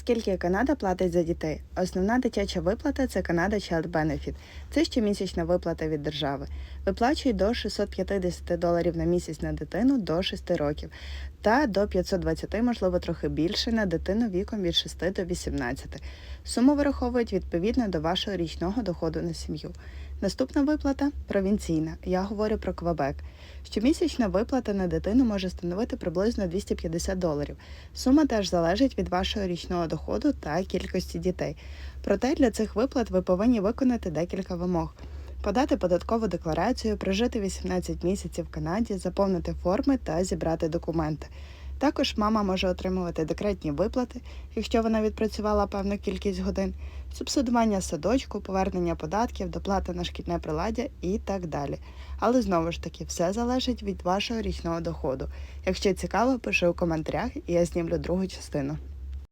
Скільки Канада платить за дітей? Основна дитяча виплата це Канада Child Benefit. Це щомісячна виплата від держави. Виплачують до 650 доларів на місяць на дитину до 6 років та до 520, можливо, трохи більше на дитину віком від 6 до 18. Суму вираховують відповідно до вашого річного доходу на сім'ю. Наступна виплата провінційна. Я говорю про Квебек. Щомісячна виплата на дитину може становити приблизно 250 доларів. Сума теж залежить від вашого річного доходу та кількості дітей. Проте для цих виплат ви повинні виконати декілька вимог. Подати податкову декларацію, прожити 18 місяців в Канаді, заповнити форми та зібрати документи. Також мама може отримувати декретні виплати, якщо вона відпрацювала певну кількість годин, субсидування садочку, повернення податків, доплата на шкільне приладдя і так далі. Але знову ж таки, все залежить від вашого річного доходу. Якщо цікаво, пиши у коментарях, і я знімлю другу частину.